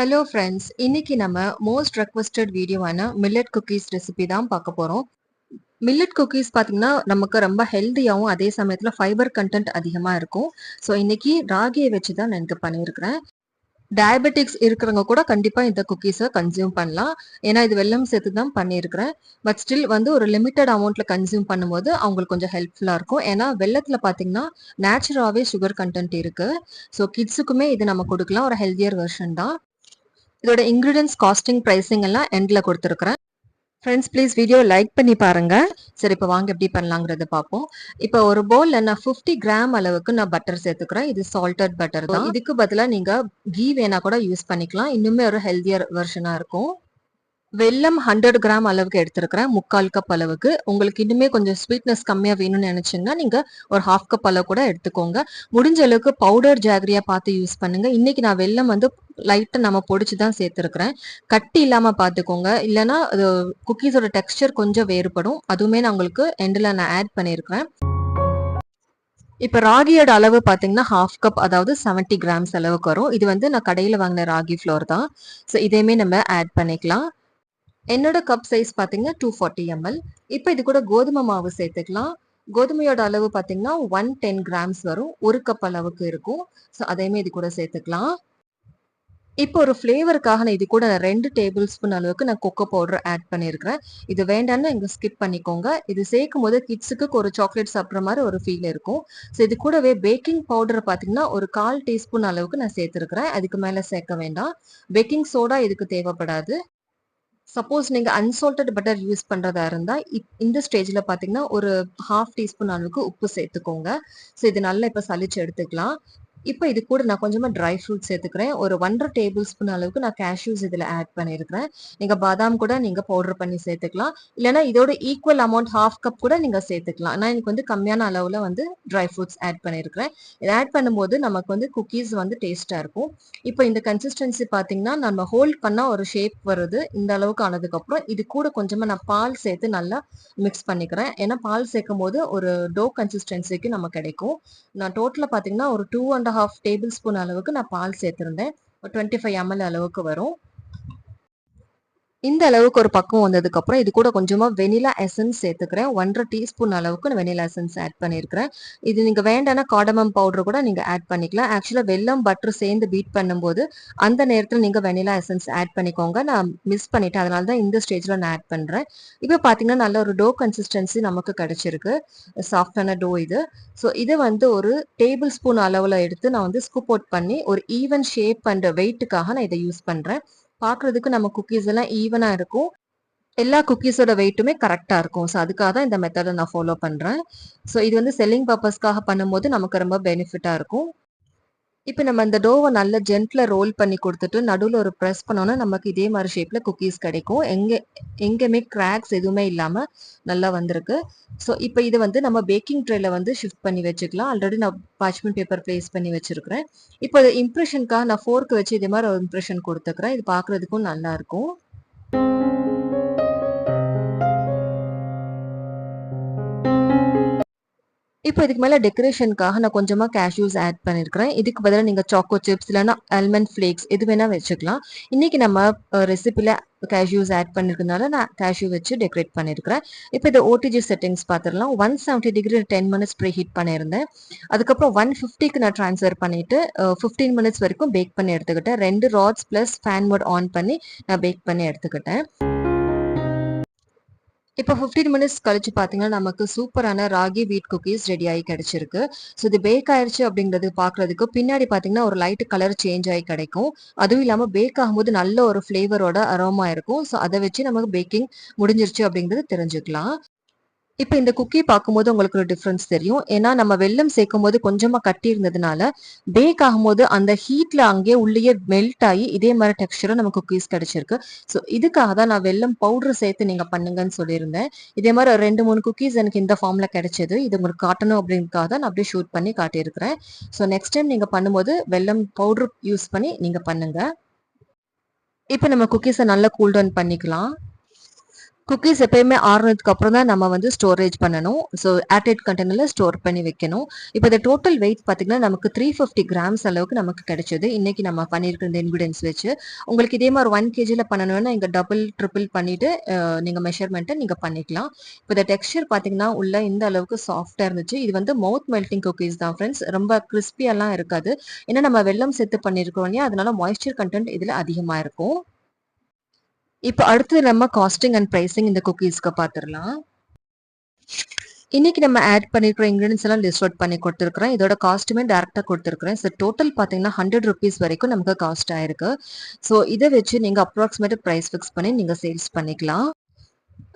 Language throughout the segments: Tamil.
ஹலோ ஃப்ரெண்ட்ஸ் இன்னைக்கு நம்ம மோஸ்ட் ரெக்வஸ்டட் வீடியோவான மில்லட் குக்கீஸ் ரெசிபி தான் பார்க்க போகிறோம் மில்லட் குக்கீஸ் பார்த்தீங்கன்னா நமக்கு ரொம்ப ஹெல்த்தியாகவும் அதே சமயத்தில் ஃபைபர் கண்டென்ட் அதிகமாக இருக்கும். ஸோ இன்னைக்கு ராகியை வச்சு தான் நான் எனக்கு பண்ணியிருக்கிறேன். டயபெட்டிக்ஸ் இருக்கிறவங்க கூட கண்டிப்பாக இந்த குக்கீஸை கன்சியூம் பண்ணலாம். ஏன்னா இது வெல்லம் சேர்த்து தான் பண்ணியிருக்கிறேன். பட் ஸ்டில் வந்து ஒரு லிமிட்டட் அமௌண்ட்டில் கன்சியூம் பண்ணும்போது அவங்களுக்கு கொஞ்சம் ஹெல்ப்ஃபுல்லாக இருக்கும். ஏன்னா வெள்ளத்தில் பார்த்தீங்கன்னா நேச்சுரலாகவே சுகர் கண்டென்ட் இருக்குது ஸோ கிட்ஸுக்குமே இது நம்ம கொடுக்கலாம். ஒரு ஹெல்த்தியர் வெர்ஷன் தான். இதோட இன்க்ரீடியன்ஸ் காஸ்டிங் ப்ரைஸிங் எல்லாம் எண்டில் கொடுத்துருக்குறேன். ஃப்ரெண்ட்ஸ் ப்ளீஸ் வீடியோ லைக் பண்ணி பாருங்க. சரி இப்போ வாங்க எப்படி பண்ணலாங்கிறத பார்ப்போம். இப்போ ஒரு பவுலில் நான் ஃபிஃப்டி கிராம் அளவுக்கு நான் பட்டர் சேர்த்துக்கிறேன். இது சால்டட் பட்டர் தான். இதுக்கு பதிலாக நீங்கள் கீ வேணா கூட யூஸ் பண்ணிக்கலாம். இன்னுமே ஒரு ஹெல்த்தியர் வெர்ஷனாக இருக்கும். வெல்லம் ஹண்ட்ரட் கிராம் அளவுக்கு எடுத்திருக்கிறேன். முக்கால் கப் அளவுக்கு. உங்களுக்கு இன்னுமே கொஞ்சம் ஸ்வீட்னஸ் கம்மியாக வேணும்னு நினைச்சீங்கன்னா நீங்கள் ஒரு ஹாஃப் கப் அளவு கூட எடுத்துக்கோங்க. முடிஞ்ச அளவுக்கு பவுடர் ஜாகரியா பார்த்து யூஸ் பண்ணுங்கள் இன்றைக்கி நான் வெல்லம் வந்து லைட்டாக நம்ம பொடிச்சு தான் சேர்த்துருக்குறேன். கட்டி இல்லாமல் பார்த்துக்கோங்க. இல்லைன்னா அது குக்கீஸோட டெக்ஸ்டர் கொஞ்சம் வேறுபடும். அதுவுமே நான் உங்களுக்கு எண்டில் நான் ஆட் பண்ணியிருக்கிறேன் இப்போ ராகியோட அளவு பார்த்தீங்கன்னா ஹாஃப் கப் அதாவது செவன்ட்டி கிராம்ஸ் அளவுக்கு வரும். இது வந்து நான் கடையில் வாங்கின ராகி ஃப்ளோர் தான். ஸோ இதையுமே நம்ம ஆட் பண்ணிக்கலாம். என்னோட கப் சைஸ் பார்த்தீங்கன்னா டூ ஃபார்ட்டி எம்எல் இப்போ இது கூட கோதுமை மாவு சேர்த்துக்கலாம். கோதுமையோட அளவு பார்த்தீங்கன்னா ஒன் டென் கிராம்ஸ் வரும். ஒரு கப் அளவுக்கு இருக்கும். ஸோ அதையுமே இது கூட சேர்த்துக்கலாம். இப்போ ஒரு ஃப்ளேவருக்காக நான் இது கூட ரெண்டு டேபிள் ஸ்பூன் அளவுக்கு நான் கொக்கோ பவுடர் ஆட் பண்ணியிருக்கிறேன் இது வேண்டாம்னு இங்கே ஸ்கிப் பண்ணிக்கோங்க. இது சேர்க்கும் போது கிட்ஸுக்கு ஒரு சாக்லேட் சாப்பிட்ற மாதிரி ஒரு ஃபீல் இருக்கும். ஸோ இது கூடவே பேக்கிங் பவுடர் பார்த்தீங்கன்னா ஒரு கால் டீஸ்பூன் அளவுக்கு நான் சேர்த்துருக்கிறேன். அதுக்கு மேலே சேர்க்க வேண்டாம். பேக்கிங் சோடா இதுக்கு தேவைப்படாது. சப்போஸ் நீங்கள் அன்சால்டட் பட்டர் யூஸ் பண்ணுறதா இருந்தால் இந்த ஸ்டேஜில் பார்த்தீங்கன்னா ஒரு ஹாஃப் டீஸ்பூன் அளவுக்கு உப்பு சேர்த்துக்கோங்க. ஸோ இது நல்லா இப்போ சளிச்சு எடுத்துக்கலாம். இப்போ இது கூட நான் கொஞ்சமாக ட்ரை ஃப்ரூட் சேர்த்துக்கிறேன். ஒரு ஒன்றரை டேபிள் ஸ்பூன் அளவுக்கு நான் கேஷ்யூஸ் இதில் ஆட் பண்ணியிருக்கிறேன் நீங்கள் பாதாம் கூட நீங்கள் பவுடர் பண்ணி சேர்த்துக்கலாம். இல்லைனா இதோட ஈக்குவல் அமௌண்ட் ஹாஃப் கப் கூட நீங்கள் சேர்த்துக்கலாம். நான் எனக்கு வந்து கம்மியான அளவில் வந்து ட்ரை ஃப்ரூட்ஸ் ஆட் பண்ணியிருக்கிறேன் இதை ஆட் பண்ணும்போது நமக்கு வந்து குக்கீஸ் வந்து டேஸ்ட்டாக இருக்கும். இப்போ இந்த கன்சிஸ்டன்சி பார்த்தீங்கன்னா நம்ம ஹோல்ட் பண்ணால் ஒரு ஷேப் வருது. இந்த அளவுக்கு ஆனதுக்கப்புறம் இது கூட கொஞ்சமாக நான் பால் சேர்த்து நல்லா மிக்ஸ் பண்ணிக்கிறேன். ஏன்னா பால் சேர்க்கும் போது ஒரு டோ கன்சிஸ்டன்சிக்கு நம்ம கிடைக்கும். நான் டோட்டலாக பார்த்தீங்கன்னா ஒரு two and half tablespoon அளவுக்கு நான் பால் சேர்த்துருந்தேன். ஒரு டுவெண்ட்டி ஃபைவ் எம்எல் அளவுக்கு வரும். இந்த அளவுக்கு ஒரு பக்கம் வந்ததுக்கு அப்புறம் இது கூட கொஞ்சமா வெனிலா எசன்ஸ் சேர்த்துக்கிறேன். ஒன்றரை டீஸ்பூன் அளவுக்கு நான் வெனிலா எசன்ஸ் ஆட் பண்ணியிருக்கிறேன். இது நீங்க வேண்டாம்னா காடமம் பவுடர் கூட நீங்க ஆட் பண்ணிக்கலாம். ஆக்சுவலா வெல்லம் பட்டர் சேர்ந்து பீட் பண்ணும்போது அந்த நேரத்தில் நீங்க வெனிலா எசன்ஸ் ஆட் பண்ணிக்கோங்க. நான் மிஸ் பண்ணிட்டேன். அதனால தான் இந்த ஸ்டேஜ்ல நான் ஆட் பண்றேன். இப்போ பாத்தீங்கன்னா நல்ல ஒரு டோ கன்சிஸ்டன்சி நமக்கு கிடைச்சிருக்கு. சாஃப்டான டோ இது. ஸோ இதை வந்து ஒரு டேபிள் ஸ்பூன் அளவில் எடுத்து நான் வந்து ஸ்கூப் அவுட் பண்ணி ஒரு ஈவன் ஷேப் அண்ட் வெயிட்டுக்காக நான் இதை யூஸ் பண்றேன். பார்க்குறதுக்கு நம்ம குக்கீஸ் எல்லாம் ஈவனாக இருக்கும். எல்லா குக்கீஸோட வெயிட்டுமே கரெக்டாக இருக்கும். ஸோ அதுக்காக தான் இந்த மெத்தடை நான் ஃபாலோ பண்ணுறேன் ஸோ இது வந்து செல்லிங் பர்பஸ்க்காக பண்ணும்போது நமக்கு ரொம்ப பெனிஃபிட்டாக இருக்கும். இப்போ நம்ம இந்த டோவை நல்ல ஜென்ட்ல ரோல் பண்ணி கொடுத்துட்டு நடுவில் ஒரு ப்ரெஸ் பண்ணோன்னா நமக்கு இதே மாதிரி ஷேப்பில் குக்கீஸ் கிடைக்கும். எங்கே எங்கேயுமே கிராக்ஸ் எதுவுமே இல்லாமல் நல்லா வந்திருக்கு. ஸோ இப்போ இது வந்து நம்ம பேக்கிங் ட்ரேல வந்து ஷிஃப்ட் பண்ணி வச்சுக்கலாம். ஆல்ரெடி நான் பார்ச்மெண்ட் பேப்பர் ப்ளேஸ் பண்ணி வச்சிருக்கிறேன். இப்போ இம்ப்ரெஷனுக்காக நான் ஃபோர்க்கு வச்சு இதே மாதிரி ஒரு இம்ப்ரெஷன் கொடுத்துக்கிறேன். இது பார்க்குறதுக்கும் நல்லா இப்போ இதுக்கு மேலே டெக்கரேஷனுக்காக நான் கொஞ்சமாக கேஷ்யூஸ் ஆட் பண்ணியிருக்கிறேன் இதுக்கு பதிலாக நீங்கள் சாக்கோ சிப்ஸ் இல்லைனா ஆல்மண்ட் ஃப்ளேக்ஸ் எது வேணால் வச்சுக்கலாம். இன்றைக்கி நம்ம ரெசிப்பியில் கேஷ்யூஸ் ஆட் பண்ணியிருக்கனால நான் கேஷ்யூ வச்சு டெக்கரேட் பண்ணியிருக்கிறேன் இப்போ இந்த ஓடிஜி செட்டிங்ஸ் பார்த்துடலாம் one seventy degree ten minutes preheat பண்ணியிருந்தேன். அதுக்கப்புறம் ஒன் ஃபிஃப்டிக்கு நான் ட்ரான்ஸ்ஃபர் பண்ணிவிட்டு ஃபிஃப்டீன் மினிட்ஸ் வரைக்கும் பேக் பண்ணி எடுத்துக்கிட்டேன். ரெண்டு rods plus fan mode on பண்ணி நான் பேக் பண்ணி எடுத்துக்கிட்டேன். இப்போ ஃபிஃப்டீன் மினிட்ஸ் கழிச்சு பார்த்தீங்கன்னா நமக்கு சூப்பரான ராகி வீட் குக்கீஸ் ரெடி ஆகி கிடைச்சிருக்கு. ஸோ இது பேக் ஆயிடுச்சு அப்படிங்கிறது பார்க்கறதுக்கு பின்னாடி பார்த்தீங்கன்னா ஒரு லைட் கலர் சேஞ்ச் ஆகி கிடைக்கும். அதுவும் இல்லாமல் பேக் ஆகும்போது நல்ல ஒரு ஃப்ளேவரோட அரோமா இருக்கும். ஸோ அதை வச்சு நமக்கு பேக்கிங் முடிஞ்சிருச்சு அப்படிங்கிறது தெரிஞ்சுக்கலாம். இப்போ இந்த குக்கி பார்க்கும்போது உங்களுக்கு ஒரு டிஃப்ரென்ஸ் தெரியும். ஏன்னா நம்ம வெள்ளம் சேர்க்கும் போது கொஞ்சமாக கட்டி இருந்ததுனால பேக் ஆகும்போது அந்த ஹீட்ல அங்கேயே உள்ளேயே மெல்ட் ஆகி இதே மாதிரி டெக்ஸ்டரும் நம்ம குக்கீஸ் கிடைச்சிருக்கு. ஸோ இதுக்காக தான் நான் வெள்ளம் பவுடர் சேர்த்து நீங்க பண்ணுங்கன்னு சொல்லியிருந்தேன். இதே மாதிரி ஒரு ரெண்டு மூணு குக்கீஸ் எனக்கு இந்த ஃபார்ம்ல கிடைச்சது. இது உங்களுக்கு காட்டணும் அப்படின்றதுக்காக தான் நான் அப்படியே ஷூட் பண்ணி காட்டியிருக்கிறேன். ஸோ நெக்ஸ்ட் டைம் நீங்க பண்ணும்போது வெள்ளம் பவுடர் யூஸ் பண்ணி நீங்க பண்ணுங்க. இப்போ நம்ம குக்கீஸை நல்லா கூல் டவுன் பண்ணிக்கலாம். குக்கீஸ் எப்பயுமே ஆறுனதுக்கு அப்புறம் தான் நம்ம வந்து ஸ்டோரேஜ் பண்ணணும். ஸோ ஏர்டைட் கண்டெய்னரில் ஸ்டோர் பண்ணி வைக்கணும். இப்போ இந்த டோட்டல் வெயிட் பார்த்தீங்கன்னா நமக்கு த்ரீ ஃபிஃப்டி கிராம்ஸ் அளவுக்கு நமக்கு கிடைச்சது. இன்னைக்கு நம்ம பண்ணியிருக்கிற இந்த இன்க்ரீடியன்ஸ் வச்சு. உங்களுக்கு இதே மாதிரி ஒன் கேஜியில் பண்ணணும்னா இங்கே டபுள் ட்ரிபிள் பண்ணிட்டு நீங்கள் மெஷர்மெண்ட்டை நீங்கள் பண்ணிக்கலாம். இப்போ இந்த டெக்ஸ்சர் பார்த்தீங்கன்னா உள்ள இந்த அளவுக்கு சாஃப்டாக இருந்துச்சு. இது வந்து மவுத் மெல்டிங் குக்கீஸ் தான் ஃப்ரெண்ட்ஸ் ரொம்ப கிறிஸ்பியெல்லாம் இருக்காது. ஏன்னா நம்ம வெள்ளம் சேர்த்து பண்ணியிருக்கோம் இல்லையா? அதனால மாய்ஸ்சர் கண்டென்ட் இதில் அதிகமாக இருக்கும். இப்போ அடுத்து நம்ம காஸ்டிங் அண்ட் ப்ரைஸிங் இந்த குக்கீஸ்க்கு பார்த்துடலாம் இன்னைக்கு நம்ம ஆட் பண்ணிருக்கிற இன்கிரீடியன்ஸ் எல்லாம் லிஸ்ட் அவுட் பண்ணி கொடுத்துருக்கிறேன் இதோட காஸ்ட்டுமே டேரக்டா கொடுத்துருக்கிறேன். ஸோ டோட்டல் பார்த்தீங்கன்னா ஹண்ட்ரட் ருபீஸ் வரைக்கும் நமக்கு காஸ்ட் ஆயிருக்கு. ஸோ இதை வச்சு நீங்க அப்ராக்சிமேட் ப்ரைஸ் ஃபிக்ஸ் பண்ணி நீங்க சேல்ஸ் பண்ணிக்கலாம்.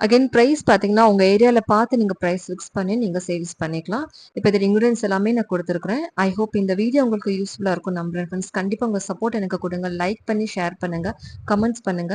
அகைன் ப்ரைஸ் பார்த்தீங்கன்னா உங்க ஏரியால பார்த்து நீங்க ப்ரைஸ் ஃபிக்ஸ் பண்ணி நீங்க சேல்ஸ் பண்ணிக்கலாம். இப்போ இதில் இன்கிரீடியன்ஸ் எல்லாமே நான் கொடுத்துருக்கிறேன். ஐ ஹோப் இந்த வீடியோ உங்களுக்கு யூஸ்ஃபுல்லா இருக்கும். நம்புறேன் ஃப்ரெண்ட்ஸ் கண்டிப்பா உங்க சப்போர்ட் எனக்கு கொடுங்க. லைக் பண்ணி ஷேர் பண்ணுங்க. கமெண்ட்ஸ் பண்ணுங்க.